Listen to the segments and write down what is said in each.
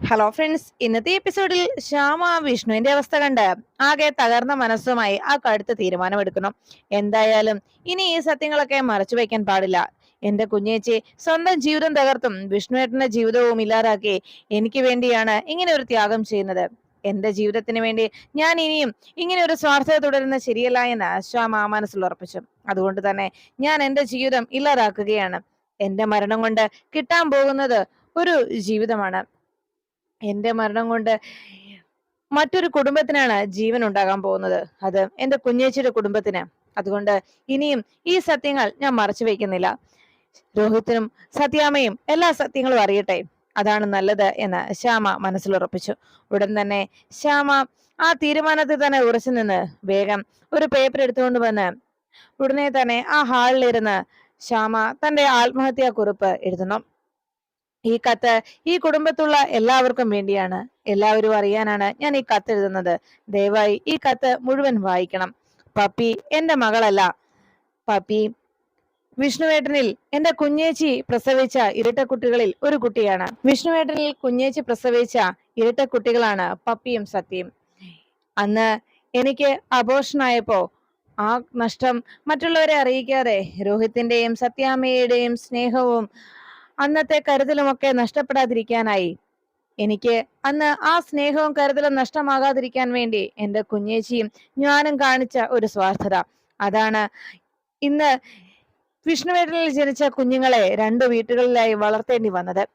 Hello friends ഇന്നത്തെ എപ്പിസോഡിൽ ശ്യാമ വിഷ്ണുവിന്റെ അവസ്ഥ കണ്ട് ആകെ തകർന്ന മനസ്സുമായി ആ കടുത്ത തീരുമാനമെടുക്കണം എന്തായാലും ഇനി ഈ സത്യങ്ങളൊക്കെ മറച്ചു വയ്ക്കാൻ പാടില്ല. എന്റെ കുഞ്ഞേച്ചി സ്വന്തം ജീവിതം തകർത്തും വിഷ്ണുവേട്ടന്റെ ജീവിതവും ഇല്ലാതാക്കി എനിക്ക് വേണ്ടിയാണ് ഇങ്ങനെ ഒരു ത്യാഗം ചെയ്യുന്നത്. എന്റെ ജീവിതത്തിന് വേണ്ടി ഞാൻ ഇനിയും ഇങ്ങനെ ഒരു സ്വാർത്ഥത തുടരുന്ന ശരിയല്ല എന്ന് ശ്യാമ മനസ്സിൽ ഉറപ്പിച്ചു. അതുകൊണ്ട് തന്നെ ഞാൻ എന്റെ ജീവിതം ഇല്ലാതാക്കുകയാണ്. എന്റെ മരണം കൊണ്ട് കിട്ടാൻ പോകുന്നത് ഒരു ജീവിതമാണ്. എന്റെ മരണം കൊണ്ട് മറ്റൊരു കുടുംബത്തിനാണ് ജീവൻ ഉണ്ടാകാൻ പോകുന്നത്. അത് എന്റെ കുഞ്ഞേച്ചിയുടെ കുടുംബത്തിന്. അതുകൊണ്ട് ഇനിയും ഈ സത്യങ്ങൾ ഞാൻ മറച്ചു വയ്ക്കുന്നില്ല. രോഹിത്തിനും സത്യാമയും എല്ലാ സത്യങ്ങളും അറിയട്ടെ. അതാണ് നല്ലത് എന്ന് ശ്യാമ മനസ്സിൽ ഉറപ്പിച്ചു. ഉടൻ തന്നെ ശ്യാമ ആ തീരുമാനത്തിൽ തന്നെ ഉറച്ചു നിന്ന് വേഗം ഒരു പേപ്പർ എടുത്തുകൊണ്ട് വന്ന് ഉടനെ തന്നെ ആ ഹാളിലിരുന്ന് ശ്യാമ തന്റെ ആത്മഹത്യാ കുറിപ്പ് എഴുതുന്നു. ഈ കത്ത് ഈ കുടുംബത്തുള്ള എല്ലാവർക്കും വേണ്ടിയാണ്. എല്ലാവരും അറിയാനാണ് ഞാൻ ഈ കത്ത് എഴുതുന്നത്. ദയവായി ഈ കത്ത് മുഴുവൻ വായിക്കണം. പപ്പി എന്റെ മകളല്ല. പപ്പി വിഷ്ണുവേട്ടനിൽ എന്റെ കുഞ്ഞേച്ചി പ്രസവിച്ച ഇരട്ട കുട്ടികളിൽ ഒരു കുട്ടിയാണ്. വിഷ്ണുവേട്ടനിൽ കുഞ്ഞേച്ചി പ്രസവിച്ച ഇരട്ട കുട്ടികളാണ് പപ്പിയും സത്യയും. അന്ന് എനിക്ക് അബോഷനായപ്പോ ആ നഷ്ടം മറ്റുള്ളവരെ അറിയിക്കാതെ രോഹിത്തിന്റെയും സത്യാമ്മയുടെയും സ്നേഹവും അന്നത്തെ കരുതലുമൊക്കെ നഷ്ടപ്പെടാതിരിക്കാനായി. എനിക്ക് അന്ന് ആ സ്നേഹവും കരുതലും നഷ്ടമാകാതിരിക്കാൻ വേണ്ടി എന്റെ കുഞ്ഞേച്ചിയും ഞാനും കാണിച്ച ഒരു സ്വാർത്ഥത. അതാണ് ഇന്ന് വിഷ്ണുവേട്ടനിൽ ജനിച്ച കുഞ്ഞുങ്ങളെ രണ്ടു വീട്ടുകളിലായി വളർത്തേണ്ടി വന്നത്.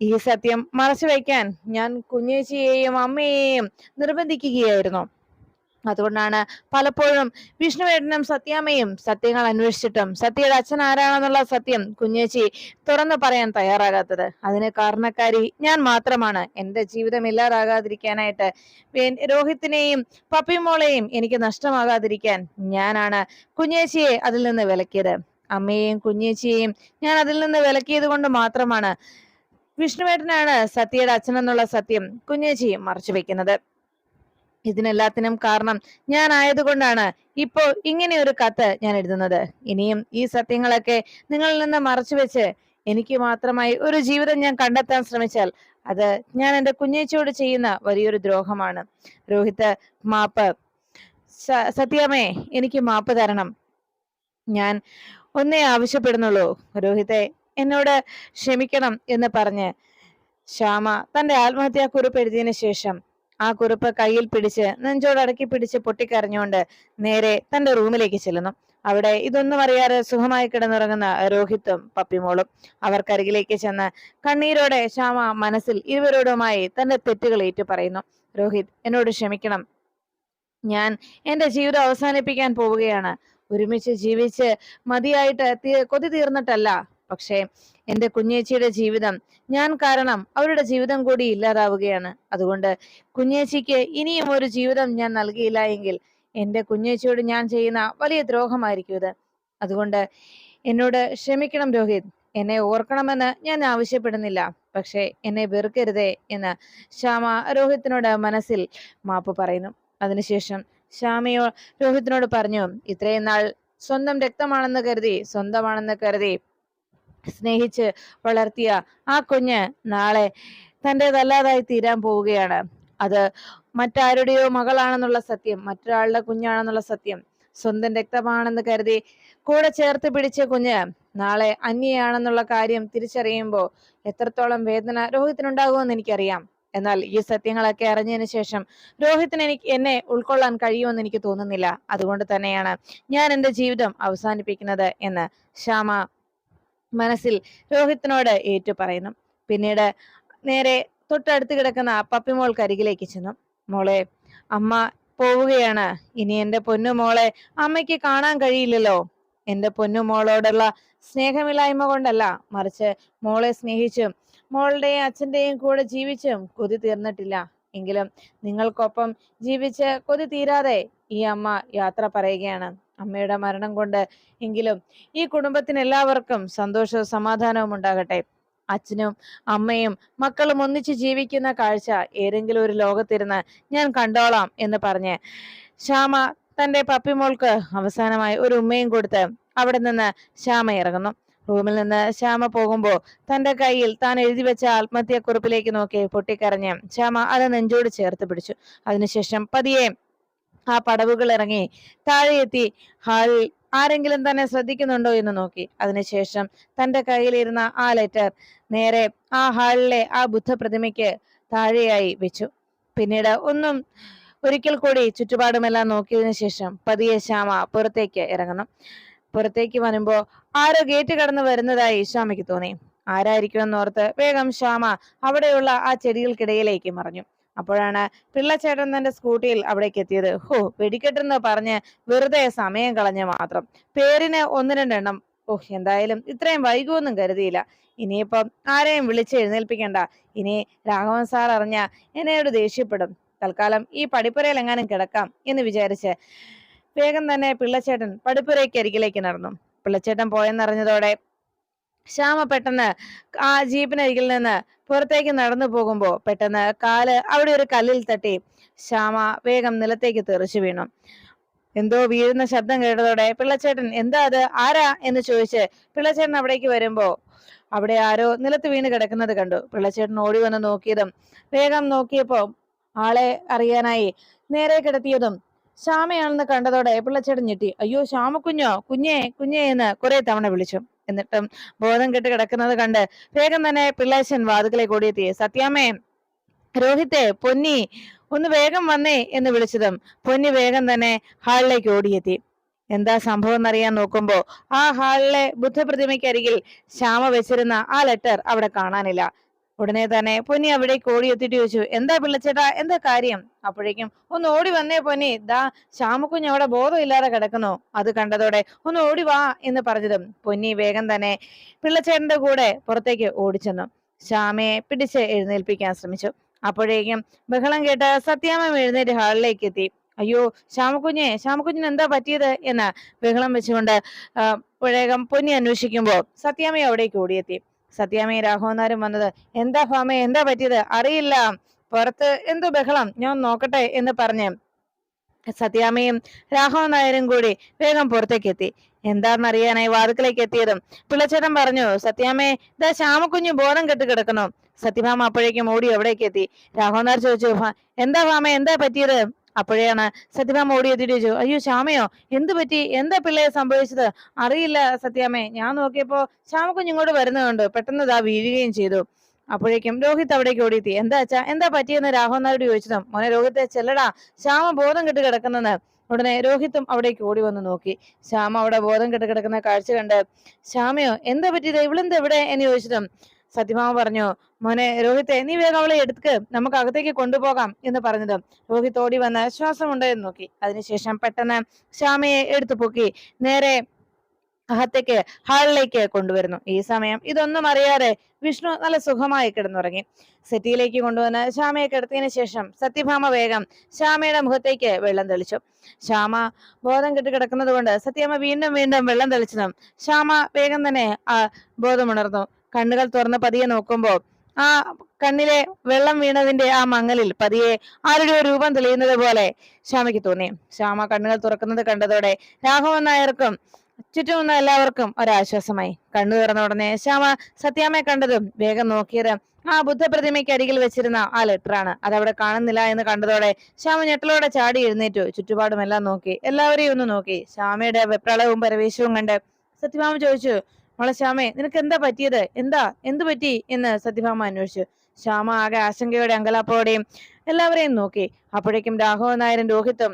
ഈ സത്യം മറച്ചു വയ്ക്കാൻ ഞാൻ കുഞ്ഞേച്ചിയെയും അമ്മയെയും നിർബന്ധിക്കുകയായിരുന്നു. അതുകൊണ്ടാണ് പലപ്പോഴും വിഷ്ണുവേട്ടനും സത്യാമ്മയും സത്യങ്ങൾ അന്വേഷിച്ചിട്ടും സത്യയുടെ അച്ഛൻ ആരാണെന്നുള്ള സത്യം കുഞ്ഞേച്ചി തുറന്നു പറയാൻ തയ്യാറാകാത്തത്. അതിന് കാരണക്കാരി ഞാൻ മാത്രമാണ്. എന്റെ ജീവിതം ഇല്ലാതാകാതിരിക്കാനായിട്ട് രോഹിത്തിനെയും പപ്പിമോളെയും എനിക്ക് നഷ്ടമാകാതിരിക്കാൻ ഞാനാണ് കുഞ്ഞേച്ചിയെ അതിൽ നിന്ന് വിലക്കിയത്. അമ്മയെയും കുഞ്ഞേച്ചിയെയും ഞാൻ അതിൽ നിന്ന് വിലക്കിയത് കൊണ്ട് മാത്രമാണ് വിഷ്ണുവേട്ടനാണ് സത്യയുടെ അച്ഛനെന്നുള്ള സത്യം കുഞ്ഞേച്ചിയും മറച്ചു വെക്കുന്നത്. ഇതിനെല്ലാത്തിനും കാരണം ഞാൻ ആയതുകൊണ്ടാണ് ഇപ്പോൾ ഇങ്ങനെ ഒരു കത്ത് ഞാൻ എഴുതുന്നത്. ഇനിയും ഈ സത്യങ്ങളൊക്കെ നിങ്ങളിൽ നിന്ന് മറച്ചു വെച്ച് എനിക്ക് മാത്രമായി ഒരു ജീവിതം ഞാൻ കണ്ടെത്താൻ ശ്രമിച്ചാൽ അത് ഞാൻ എന്റെ കുഞ്ഞേച്ചയോട് ചെയ്യുന്ന വലിയൊരു ദ്രോഹമാണ്. രോഹിത് മാപ്പ്. സത്യമേ എനിക്ക് മാപ്പ് തരണം. ഞാൻ ഒന്നേ ആവശ്യപ്പെടുന്നുള്ളൂ. രോഹിത്തെ എന്നോട് ക്ഷമിക്കണം എന്ന് പറഞ്ഞ് ശ്യാമ തന്റെ ആത്മഹത്യാക്കുറിപ്പ് എഴുതിയതിനു ശേഷം ആ കുറിപ്പ് കയ്യിൽ പിടിച്ച് നെഞ്ചോടടക്കി പിടിച്ച് പൊട്ടിക്കരഞ്ഞുകൊണ്ട് നേരെ തന്റെ റൂമിലേക്ക് ചെല്ലുന്നു. അവിടെ ഇതൊന്നും അറിയാതെ സുഖമായി കിടന്നുറങ്ങുന്ന രോഹിത്തും പപ്പിമോളും അവർക്കരികിലേക്ക് ചെന്ന് കണ്ണീരോടെ ശ്യാമ മനസ്സിൽ ഇരുവരോടുമായി തന്റെ തെറ്റുകൾ ഏറ്റു പറയുന്നു. രോഹിത് എന്നോട് ക്ഷമിക്കണം. ഞാൻ എന്റെ ജീവിതം അവസാനിപ്പിക്കാൻ പോവുകയാണ്. ഒരുമിച്ച് ജീവിച്ച് മതിയായിട്ട് കൊതി തീർന്നിട്ടല്ല. പക്ഷേ എന്റെ കുഞ്ഞേച്ചിയുടെ ജീവിതം ഞാൻ കാരണം അവരുടെ ജീവിതം കൂടി ഇല്ലാതാവുകയാണ്. അതുകൊണ്ട് കുഞ്ഞേച്ചിക്ക് ഇനിയും ഒരു ജീവിതം ഞാൻ നൽകിയില്ല എങ്കിൽ എന്റെ കുഞ്ഞേച്ചിയോട് ഞാൻ ചെയ്യുന്ന വലിയ ദ്രോഹമായിരിക്കും ഇത്. അതുകൊണ്ട് എന്നോട് ക്ഷമിക്കണം രോഹിത്. എന്നെ ഓർക്കണമെന്ന് ഞാൻ ആവശ്യപ്പെടുന്നില്ല. പക്ഷേ എന്നെ വെറുക്കരുതേ എന്ന് ശ്യാമ രോഹിത്തിനോട് മനസ്സിൽ മാപ്പ് പറയുന്നു. അതിനുശേഷം ശ്യാമയോ രോഹിത്തിനോട് പറഞ്ഞു ഇത്രയും നാൾ സ്വന്തം രക്തമാണെന്ന് കരുതി സ്വന്തമാണെന്ന് കരുതി സ്നേഹിച്ച് വളർത്തിയ ആ കുഞ്ഞ് നാളെ തന്റെതല്ലാതായി തീരാൻ പോവുകയാണ്. അത് മറ്റാരുടെയോ മകളാണെന്നുള്ള സത്യം മറ്റൊരാളുടെ കുഞ്ഞാണെന്നുള്ള സത്യം സ്വന്തം രക്തമാണെന്ന് കരുതി കൂടെ ചേർത്ത് പിടിച്ച കുഞ്ഞ് നാളെ അന്യയാണെന്നുള്ള കാര്യം തിരിച്ചറിയുമ്പോൾ എത്രത്തോളം വേദന രോഹിത്തിനുണ്ടാകുമെന്ന് എനിക്കറിയാം. എന്നാൽ ഈ സത്യങ്ങളൊക്കെ അറിഞ്ഞതിന് ശേഷം രോഹിത്തിന് എനിക്ക് എന്നെ ഉൾക്കൊള്ളാൻ കഴിയുമെന്ന് എനിക്ക് തോന്നുന്നില്ല. അതുകൊണ്ട് തന്നെയാണ് ഞാൻ എന്റെ ജീവിതം അവസാനിപ്പിക്കുന്നത് എന്ന് ശ്യാമ മനസ്സിൽ രോഹിത്തിനോട് ഏറ്റു പറയുന്നു പിന്നീട് നേരെ തൊട്ടടുത്ത് കിടക്കുന്ന പപ്പിമോൾ കരികിലേക്ക് ചെന്നു. മോളെ അമ്മ പോവുകയാണ്. ഇനി എന്റെ പൊന്നുമോളെ അമ്മയ്ക്ക് കാണാൻ കഴിയില്ലല്ലോ. എന്റെ പൊന്നുമോളോടുള്ള സ്നേഹമില്ലായ്മ കൊണ്ടല്ല. മറിച്ച് മോളെ സ്നേഹിച്ചും മോളുടെയും അച്ഛന്റെയും കൂടെ ജീവിച്ചും കൊതി തീർന്നിട്ടില്ല. എങ്കിലും നിങ്ങൾക്കൊപ്പം ജീവിച്ച് കൊതി തീരാതെ ഈ അമ്മ യാത്ര പറയുകയാണ്. അമ്മയുടെ മരണം കൊണ്ട് എങ്കിലും ഈ കുടുംബത്തിന് എല്ലാവർക്കും സന്തോഷവും സമാധാനവും ഉണ്ടാകട്ടെ. അച്ഛനും അമ്മയും മക്കളും ഒന്നിച്ച് ജീവിക്കുന്ന കാഴ്ച ഏതെങ്കിലും ഒരു ലോകത്തിരുന്ന് ഞാൻ കണ്ടോളാം എന്ന് പറഞ്ഞ് ശ്യാമ തന്റെ പപ്പിമോൾക്ക് അവസാനമായി ഒരു ഉമ്മയും കൊടുത്ത് അവിടെ നിന്ന് ശ്യാമ ഇറങ്ങുന്നു. റൂമിൽ നിന്ന് ശ്യാമ പോകുമ്പോൾ തന്റെ കയ്യിൽ താൻ എഴുതി വെച്ച ആത്മഹത്യാക്കുറിപ്പിലേക്ക് നോക്കി പൊട്ടിക്കരഞ്ഞ് ശ്യാമ അത് നെഞ്ചോട് ചേർത്ത് പിടിച്ചു. അതിനുശേഷം പതിയെ ആ പടവുകൾ ഇറങ്ങി താഴെ എത്തി ഹാളിൽ ആരെങ്കിലും തന്നെ ശ്രദ്ധിക്കുന്നുണ്ടോ എന്ന് നോക്കി. അതിനുശേഷം തന്റെ കയ്യിലിരുന്ന ആ ലെറ്റർ നേരെ ആ ഹാളിലെ ആ ബുദ്ധപ്രതിമയ്ക്ക് താഴെയായി വെച്ചു. പിന്നീട് ഒന്നും ഒരിക്കൽ കൂടി ചുറ്റുപാടുമെല്ലാം നോക്കിയതിനു ശേഷം പതിയെ ശ്യാമ പുറത്തേക്ക് ഇറങ്ങണം പുറത്തേക്ക് വരുമ്പോ ആരോ ഗേറ്റ് കടന്നു വരുന്നതായി ശ്യാമയ്ക്ക് തോന്നി. ആരായിരിക്കുമെന്നോർത്ത് വേഗം ശ്യാമ അവിടെയുള്ള ആ ചെടികൾക്കിടയിലേക്ക് മറഞ്ഞു. അപ്പോഴാണ് പിള്ളച്ചേട്ടൻ തന്റെ സ്കൂട്ടിയിൽ അവിടേക്ക് എത്തിയത്. ഹോ വെടിക്കെട്ടെന്ന് പറഞ്ഞ് വെറുതെ സമയം കളഞ്ഞ മാത്രം. പേരിന് ഒന്ന് രണ്ടെണ്ണം ഓഹ് എന്തായാലും ഇത്രയും വൈകുമെന്നും കരുതിയില്ല. ഇനിയിപ്പം ആരെയും വിളിച്ച് എഴുന്നേൽപ്പിക്കണ്ട. ഇനി രാഘവൻ സാർ അറിഞ്ഞ എന്നോട് ദേഷ്യപ്പെടും. തൽക്കാലം ഈ പടിപ്പുരയിൽ എങ്ങാനും കിടക്കാം എന്ന് വിചാരിച്ച് വേഗം തന്നെ പിള്ളച്ചേട്ടൻ പടിപ്പുരയ്ക്ക് അരികിലേക്ക് നടന്നു. പിള്ളച്ചേട്ടൻ പോയെന്നറിഞ്ഞതോടെ ശ്യാമ പെട്ടെന്ന് ആ ജീപ്പിനരികിൽ നിന്ന് പുറത്തേക്ക് നടന്നു പോകുമ്പോൾ പെട്ടെന്ന് കാൽ അവിടെ ഒരു കല്ലിൽ തട്ടി ശ്യാമ വേഗം നിലത്തേക്ക് തെറിച്ചു വീണു. എന്തോ വീഴുന്ന ശബ്ദം കേട്ടതോടെ പിള്ളച്ചേട്ടൻ എന്താ അത്? ആരാ? എന്ന് ചോദിച്ച് പിള്ളച്ചേട്ടൻ അവിടേക്ക് വരുമ്പോ അവിടെ ആരോ നിലത്ത് വീണ് കിടക്കുന്നത് കണ്ടു. പിള്ളച്ചേട്ടൻ ഓടി വന്ന് നോക്കിയതും വേഗം നോക്കിയപ്പോ ആളെ അറിയാനായി നേരെ കിടത്തിയതും ശ്യാമയാണെന്ന് കണ്ടതോടെ പിള്ളച്ചേട്ടൻ ഞെട്ടി. അയ്യോ ശ്യാമ കുഞ്ഞോ കുഞ്ഞേ കുഞ്ഞേ എന്ന് കുറെ തവണ വിളിച്ചു. എന്നിട്ടും ബോധം കെട്ട് കിടക്കുന്നത് കണ്ട് വേഗം തന്നെ പിള്ളേശൻ വാതുക്കളെ ഓടിയെത്തി സത്യാമ്മേ രോഹിത്തെ പൊന്നി ഒന്ന് വേഗം വന്നേ എന്ന് വിളിച്ചതും പൊന്നി വേഗം തന്നെ ഹാളിലേക്ക് ഓടിയെത്തി. എന്താ സംഭവം എന്നറിയാൻ നോക്കുമ്പോ ആ ഹാളിലെ ബുദ്ധപ്രതിമയ്ക്കരികിൽ ശ്യാമ വെച്ചിരുന്ന ആ ലെറ്റർ അവിടെ കാണാനില്ല. ഉടനെ തന്നെ പൊന്നി അവിടെ അവിടേക്ക് ഓടിയെത്തിട്ട് ചോദിച്ചു എന്താ പിള്ളച്ചേട്ടാ എന്താ കാര്യം? അപ്പോഴേക്കും ഒന്ന് ഓടി വന്നേ പൊന്നി ദാ ശ്യാമക്കുഞ്ഞ് അവിടെ ബോധമില്ലാതെ കിടക്കുന്നു അത് കണ്ടതോടെ ഒന്ന് ഓടി വാ എന്ന് പറഞ്ഞതും പൊന്നി വേഗം തന്നെ പിള്ളച്ചേട്ടന്റെ കൂടെ പുറത്തേക്ക് ഓടിച്ചെന്നു. ശ്യാമയെ പിടിച്ച് എഴുന്നേൽപ്പിക്കാൻ ശ്രമിച്ചു. അപ്പോഴേക്കും ബഹളം കേട്ട് സത്യാമ്മ എഴുന്നേറ്റ് ഹാളിലേക്ക് എത്തി. അയ്യോ ശ്യാമക്കുഞ്ഞെ ശ്യാമക്കുഞ്ഞിന് എന്താ പറ്റിയത്? എന്ന് ബഹളം വെച്ചുകൊണ്ട് വേഗം പൊന്നി അന്വേഷിക്കുമ്പോ സത്യാമ്മ അവിടേക്ക് ഓടിയെത്തി. സത്യാമ്മയും രാഘവനാരും വന്നത് എന്താ ഭാമേ എന്താ പറ്റിയത്? അറിയില്ല. പുറത്ത് എന്തു ബഹളം. ഞാൻ നോക്കട്ടെ എന്ന് പറഞ്ഞ് സത്യാമയും രാഘവൻ നായരും കൂടി വേഗം പുറത്തേക്ക് എത്തി എന്താണെന്നറിയാനായി വാതുക്കലേക്ക് എത്തിയതും പിള്ളച്ചേട്ടൻ പറഞ്ഞു സത്യാമേ ഇതാ ശ്യാമക്കുഞ്ഞ് ബോധം കെട്ട് കിടക്കണോ സത്യഭാമ അപ്പോഴേക്കും ഓടി അവിടേക്ക് എത്തി രാഘവൻ നായർ ചോദിച്ചു എന്താ ഭാമ എന്താ പറ്റിയത്? അപ്പോഴാണ് സത്യഭാമ ഓടി എത്തിയിട്ട് ചോദിച്ചു അയ്യോ ശ്യാമയോ എന്ത് പറ്റി? എന്താ പിള്ളയെ സംഭവിച്ചത്? അറിയില്ല സത്യാമ്മേ ഞാൻ നോക്കിയപ്പോ ശ്യാമക്കുഞ്ഞ് ഇങ്ങോട്ട് വരുന്നതുകൊണ്ട് പെട്ടെന്ന് ഇതാ വീഴുകയും ചെയ്തു. അപ്പോഴേക്കും രോഹിത് അവിടേക്ക് ഓടിയെത്തി. എന്താ അച്ഛാ എന്താ പറ്റിയെന്ന് രാഘവൻ നായരോട് ചോദിച്ചതും. മോനെ രോഹിത്തെ ചെല്ലടാ ശ്യാമ ബോധം കെട്ട് കിടക്കുന്നെന്ന് ഉടനെ രോഹിത്തും അവിടേക്ക് ഓടി വന്ന് നോക്കി. ശ്യാമ അവിടെ ബോധം കെട്ട് കിടക്കുന്ന കാഴ്ച കണ്ട് ശ്യാമയോ എന്താ പറ്റിയത്? ഇവളെന്താ ഇവിടെ? എന്ന് ചോദിച്ചതും സത്യഭാമ പറഞ്ഞു മോനെ രോഹിത്തെ നീ വേഗം അവളെ എടുക്ക് നമുക്ക് അകത്തേക്ക് കൊണ്ടുപോകാം എന്ന് പറഞ്ഞത് രോഹിത് ഓടി വന്ന് ശ്വാസമുണ്ടോ എന്ന് നോക്കി. അതിനുശേഷം പെട്ടെന്ന് ശ്യാമയെ എടുത്തു പൊക്കി നേരെ അകത്തേക്ക് ഹാളിലേക്ക് കൊണ്ടുവരുന്നു. ഈ സമയം ഇതൊന്നും അറിയാതെ വിഷ്ണു നല്ല സുഖമായി കിടന്നുറങ്ങി. സെറ്റിയിലേക്ക് കൊണ്ടുവന്ന് ശ്യാമയെ കിടത്തിയതിനു ശേഷം സത്യഭാമ വേഗം ശ്യാമയുടെ മുഖത്തേക്ക് വെള്ളം തെളിച്ചു. ശ്യാമ ബോധം കെട്ടി കിടക്കുന്നത് കൊണ്ട് സത്യമ്മ വീണ്ടും വീണ്ടും വെള്ളം തെളിച്ചതും ശ്യാമ വേഗം തന്നെ ആ ബോധമുണർന്നു കണ്ണുകൾ തുറന്ന് പതിയെ നോക്കുമ്പോൾ ആ കണ്ണിലെ വെള്ളം വീണതിന്റെ ആ മങ്ങലിൽ പതിയെ ആരുടെ രൂപം തെളിയുന്നത് പോലെ ശ്യാമയ്ക്ക് തോന്നി. ശ്യാമ കണ്ണുകൾ തുറക്കുന്നത് കണ്ടതോടെ രാഘവൻ നായർക്കും ചുറ്റുമുള്ള എല്ലാവർക്കും ഒരാശ്വാസമായി. കണ്ണു തുറന്ന ഉടനെ ശ്യാമ സത്യാമ്മയെ കണ്ടതും വേഗം നോക്കിയത് ആ ബുദ്ധപ്രതിമയ്ക്ക് അരികിൽ വെച്ചിരുന്ന ആ ലെറ്ററാണ് അതവിടെ കാണുന്നില്ല എന്ന് കണ്ടതോടെ ശ്യാമ ഞെട്ടലോടെ ചാടി എഴുന്നേറ്റു. ചുറ്റുപാടുമെല്ലാം നോക്കി. എല്ലാവരെയും ഒന്ന് നോക്കി. ശ്യാമയുടെ വെപ്രളവും പരവേശവും കണ്ട് സത്യഭാമ ചോദിച്ചു മോളെ ശ്യാമേ നിനക്ക് എന്താ പറ്റിയത്? എന്താ? എന്തു പറ്റി? എന്ന് സത്യഭാമ അന്വേഷിച്ചു. ശ്യാമ ആകെ ആശങ്കയോടെ അങ്കലാപ്പോടെയും എല്ലാവരെയും നോക്കി. അപ്പോഴേക്കും രാഘവൻ നായരും രോഹിത്തും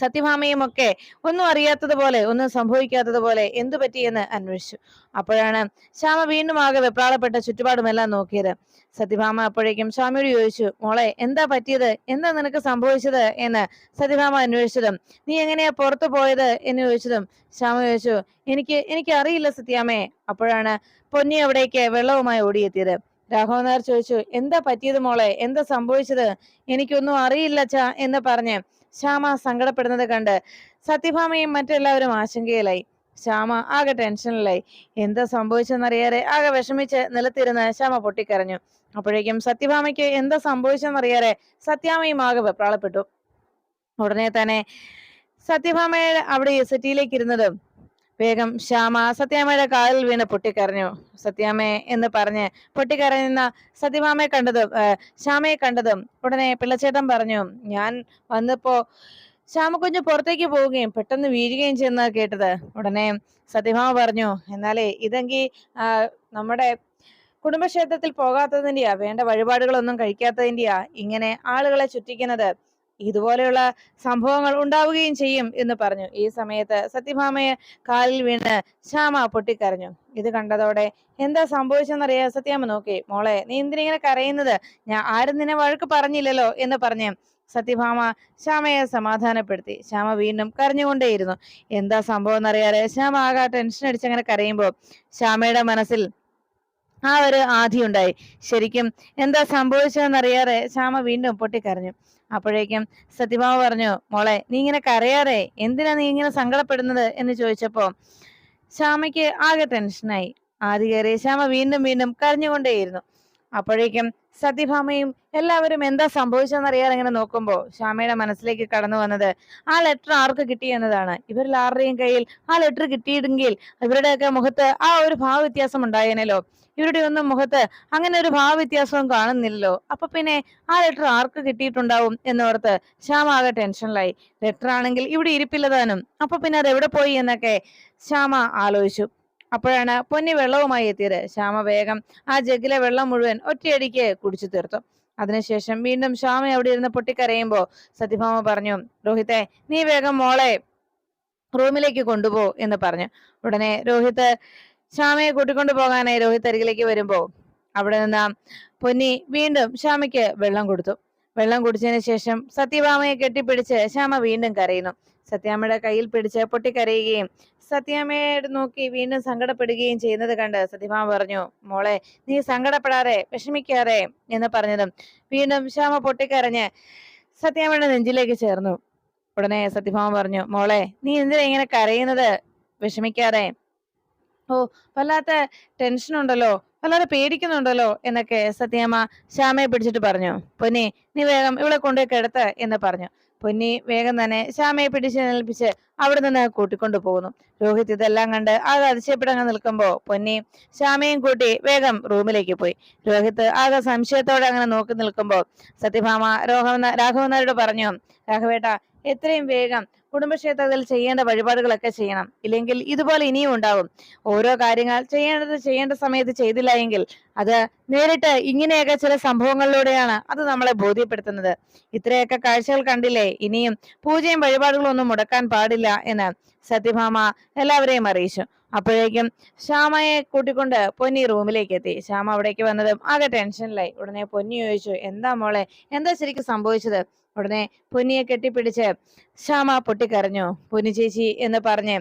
സത്യഭാമയും ഒക്കെ ഒന്നും അറിയാത്തതുപോലെ ഒന്നും സംഭവിക്കാത്തതുപോലെ എന്തു പറ്റിയെന്ന് അന്വേഷിച്ചു. അപ്പോഴാണ് ശ്യാമ വീണ്ടും ആകെ വെപ്രാളപ്പെട്ട ചുറ്റുപാടുമെല്ലാം നോക്കിയത്. സത്യഭാമ അപ്പോഴേക്കും ശ്യാമയോട് ചോദിച്ചു മോളെ എന്താ പറ്റിയത്? എന്താ നിനക്ക് സംഭവിച്ചത്? എന്ന് സത്യഭാമ അന്വേഷിച്ചതും നീ എങ്ങനെയാ പുറത്തു പോയത്? എന്ന് ചോദിച്ചതും ശ്യാമ ചോദിച്ചു എനിക്ക് എനിക്ക് അറിയില്ല സത്യാമേ അപ്പോഴാണ് പൊന്നി അവിടേക്ക് വെള്ളവുമായി ഓടിയെത്തിയത്. രാഘവൻ നായർ ചോദിച്ചു എന്താ പറ്റിയത് മോളെ? എന്താ സംഭവിച്ചത്? എനിക്കൊന്നും അറിയില്ല ചാ എന്ന് പറഞ്ഞ് ശ്യാമ സങ്കടപ്പെടുന്നത് കണ്ട് സത്യഭാമയും മറ്റെല്ലാവരും ആശങ്കയിലായി. ശ്യാമ ആകെ ടെൻഷനിലായി. എന്താ സംഭവിച്ചെന്നറിയാതെ ആകെ വിഷമിച്ച് നിലത്തിരുന്ന് ശ്യാമ പൊട്ടിക്കരഞ്ഞു. അപ്പോഴേക്കും സത്യഭാമയ്ക്ക് എന്താ സംഭവിച്ചെന്നറിയാതെ സത്യാമയും ആകെ വെപ്രാളപ്പെട്ടു. ഉടനെ തന്നെ സത്യഭാമയുടെ അവിടെ സെറ്റിയിലേക്ക് ഇരുന്നതും വേഗം ശ്യാമ സത്യാമ്മയുടെ കാലിൽ വീണ് പൊട്ടിക്കരഞ്ഞു. സത്യാമ്മേ എന്ന് പറഞ്ഞ് പൊട്ടിക്കരഞ്ഞ സത്യമാമയെ കണ്ടതും ശ്യാമയെ കണ്ടതും ഉടനെ പിള്ളച്ചേട്ടൻ പറഞ്ഞു ഞാൻ വന്നപ്പോ ശ്യാമക്കുഞ്ഞ് പുറത്തേക്ക് പോവുകയും പെട്ടെന്ന് വീഴുകയും ചെയ്യുന്ന കേട്ടത്. ഉടനെ സത്യഭാമ പറഞ്ഞു എന്നാലേ ഇതെങ്കിൽ നമ്മുടെ കുടുംബക്ഷേത്രത്തിൽ പോകാത്തതിന്റെയാ വേണ്ട വഴിപാടുകളൊന്നും കഴിക്കാത്തതിന്റെയാ ഇങ്ങനെ ആളുകളെ ചുറ്റിക്കുന്നത് ഇതുപോലെയുള്ള സംഭവങ്ങൾ ഉണ്ടാവുകയും ചെയ്യും എന്ന് പറഞ്ഞു. ഈ സമയത്ത് സത്യഭാമയെ കാലിൽ വീണ് ശ്യാമ പൊട്ടിക്കരഞ്ഞു. ഇത് കണ്ടതോടെ എന്താ സംഭവിച്ചെന്നറിയാ സത്യാമ്മ നോക്കി. മോളെ നീ എന്തിനിങ്ങനെ കരയുന്നത്? ഞാൻ ആരും നിന്നെ വഴക്ക് പറഞ്ഞില്ലല്ലോ എന്ന് പറഞ്ഞു സത്യഭാമ ശ്യാമയെ സമാധാനപ്പെടുത്തി. ശ്യാമ വീണ്ടും കരഞ്ഞുകൊണ്ടേയിരുന്നു. എന്താ സംഭവം എന്നറിയാതെ ശ്യാമ ആകെ ടെൻഷൻ അടിച്ച് അടിച്ചങ്ങനെ കരയുമ്പോൾ ശ്യാമയുടെ മനസ്സിൽ ആ ഒരു ആധിയുണ്ടായി. ശരിക്കും എന്താ സംഭവിച്ചതെന്നറിയാതെ ശ്യാമ വീണ്ടും പൊട്ടിക്കരഞ്ഞു. അപ്പോഴേക്കും സത്യഭാമ പറഞ്ഞു മോളെ നീ ഇങ്ങനെ കരയാറേ എന്തിനാ നീ ഇങ്ങനെ സങ്കടപ്പെടുന്നത്? എന്ന് ചോദിച്ചപ്പോ ശ്യാമയ്ക്ക് ആകെ ടെൻഷനായി ആദ്യ കയറി ശ്യാമ വീണ്ടും വീണ്ടും കരഞ്ഞുകൊണ്ടേയിരുന്നു. അപ്പോഴേക്കും സത്യഭാമയും എല്ലാവരും എന്താ സംഭവിച്ചതെന്നറിയാതെ ഇങ്ങനെ നോക്കുമ്പോൾ ശ്യാമയുടെ മനസ്സിലേക്ക് കടന്നു വന്നത് ആ ലെറ്റർ ആർക്ക് കിട്ടി എന്നതാണ്. ഇവരിൽ ആരുടെയും കയ്യിൽ ആ ലെറ്റർ കിട്ടിയിട്ടെങ്കിൽ ഇവരുടെയൊക്കെ മുഖത്ത് ആ ഒരു ഭാവ വ്യത്യാസം ഉണ്ടായേനല്ലോ ഇവരുടെ ഒന്നും മുഖത്ത് അങ്ങനെ ഒരു ഭാവ വ്യത്യാസവും കാണുന്നില്ലല്ലോ? അപ്പൊ പിന്നെ ആ ലെറ്റർ ആർക്ക് കിട്ടിയിട്ടുണ്ടാവും? എന്നോർത്ത് ശ്യാമ ആകെ ടെൻഷനിലായി. ലെറ്റർ ആണെങ്കിൽ ഇവിടെ ഇരിപ്പില്ലതാനും. അപ്പൊ പിന്നെ അത് എവിടെ പോയി? എന്നൊക്കെ ശ്യാമ ആലോചിച്ചു. അപ്പോഴാണ് പൊന്നി വെള്ളവുമായി എത്തിയത്. ശ്യാമ വേഗം ആ ജഗ്ഗിലെ വെള്ളം മുഴുവൻ ഒറ്റയടിക്ക് കുടിച്ചു തീർത്തു. അതിനുശേഷം വീണ്ടും ശ്യാമ അവിടെ ഇരുന്ന് പൊട്ടിക്കരയുമ്പോ സത്യഭാമ പറഞ്ഞു രോഹിത്തെ നീ വേഗം മോളെ റൂമിലേക്ക് കൊണ്ടുപോ എന്ന് പറഞ്ഞു. ഉടനെ രോഹിത് ശ്യാമയെ കൂട്ടിക്കൊണ്ടു പോകാനായി രോഹിത് അരികിലേക്ക് വരുമ്പോ അവിടെ നിന്ന് പൊന്നി വീണ്ടും ശ്യാമയ്ക്ക് വെള്ളം കൊടുത്തു. വെള്ളം കുടിച്ചതിന് ശേഷം സത്യഭാമയെ കെട്ടിപ്പിടിച്ച് ശ്യാമ വീണ്ടും കരയുന്നു. സത്യാമ്മയുടെ കയ്യിൽ പിടിച്ച് പൊട്ടിക്കരയുകയും സത്യാമ്മയോട് നോക്കി വീണ്ടും സങ്കടപ്പെടുകയും ചെയ്യുന്നത് കണ്ട് സത്യഭാമ പറഞ്ഞു മോളെ നീ സങ്കടപ്പെടാതെ വിഷമിക്കാതെ എന്ന് പറഞ്ഞതും വീണ്ടും ശ്യാമ പൊട്ടിക്കരഞ്ഞ് സത്യാമ്മയുടെ നെഞ്ചിലേക്ക് ചേർന്നു. ഉടനെ സത്യഭാമ പറഞ്ഞു മോളെ നീ എന്തിനാ ഇങ്ങനെ കരയുന്നത്? വിഷമിക്കാതെ. ഓ വല്ലാത്ത ടെൻഷൻ ഉണ്ടല്ലോ വല്ലാതെ പേടിക്കുന്നുണ്ടല്ലോ എന്നൊക്കെ സത്യമ്മ ശ്യാമയെ പിടിച്ചിട്ട് പറഞ്ഞു. പൊന്നി നീ വേഗം ഇവിടെ കൊണ്ടുപോയി കിടത്ത് എന്ന് പറഞ്ഞു. പൊന്നി വേഗം തന്നെ ശ്യാമയെ പിടിച്ച് നിൽപ്പിച്ച് അവിടെ നിന്ന് കൂട്ടിക്കൊണ്ടു പോകുന്നു. രോഹിത് ഇതെല്ലാം കണ്ട് ആകെ അതിശയപ്പെടങ്ങ് നിൽക്കുമ്പോ പൊന്നി ശ്യാമയും കൂട്ടി വേഗം റൂമിലേക്ക് പോയി. രോഹിത് ആകെ സംശയത്തോടെ അങ്ങനെ നോക്കി നിൽക്കുമ്പോ സത്യഭാമ രോഹവ രാഘവനാരോട് പറഞ്ഞു രാഘവേട്ട എത്രയും വേഗം കുടുംബക്ഷേത്രത്തിൽ ചെയ്യേണ്ട വഴിപാടുകളൊക്കെ ചെയ്യണം. ഇല്ലെങ്കിൽ ഇതുപോലെ ഇനിയും ഉണ്ടാവും. ഓരോ കാര്യങ്ങൾ ചെയ്യേണ്ടത് ചെയ്യേണ്ട സമയത്ത് ചെയ്തില്ല എങ്കിൽ അത് നേരിട്ട് ഇങ്ങനെയൊക്കെ ചില സംഭവങ്ങളിലൂടെയാണ് അത് നമ്മളെ ബോധ്യപ്പെടുത്തുന്നത്. ഇത്രയൊക്കെ കാഴ്ചകൾ കണ്ടില്ലേ? ഇനിയും പൂജയും വഴിപാടുകളും ഒന്നും മുടക്കാൻ പാടില്ല എന്ന് സത്യഭാമ എല്ലാവരെയും അറിയിച്ചു. അപ്പോഴേക്കും ശ്യാമയെ കൂട്ടിക്കൊണ്ട് പൊന്നി റൂമിലേക്ക് എത്തി. ശ്യാമ അവിടേക്ക് വന്നതും ആകെ ടെൻഷനിലായി ഉടനെ പൊന്നി ചോദിച്ചു എന്താ മോളെ? എന്താ ശരിക്കും സംഭവിച്ചത്? ഉടനെ പൊന്നിയെ കെട്ടിപ്പിടിച്ച് ശ്യാമ പൊട്ടിക്കരഞ്ഞു. പൊന്നി ചേച്ചി എന്ന് പറഞ്ഞ്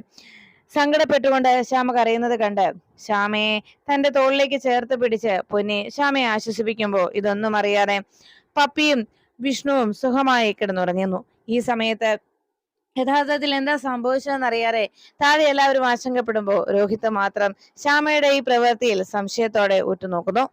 സങ്കടപ്പെട്ടുകൊണ്ട് ശ്യാമ കരയുന്നത് കണ്ട് ശ്യാമയെ തന്റെ തോളിലേക്ക് ചേർത്ത് പിടിച്ച് പൊന്നി ശ്യാമയെ ആശ്വസിപ്പിക്കുമ്പോൾ ഇതൊന്നും അറിയാതെ പപ്പിയും വിഷ്ണുവും സുഖമായി കിടന്നുറങ്ങുന്നു. ഈ സമയത്ത് യഥാർത്ഥത്തിൽ എന്താ സംഭവിച്ചതെന്നറിയാതെ താഴെ എല്ലാവരും ആശങ്കപ്പെടുമ്പോൾ രോഹിത് മാത്രം ശ്യാമയുടെ ഈ പ്രവൃത്തിയിൽ സംശയത്തോടെ ഉറ്റുനോക്കുന്നു.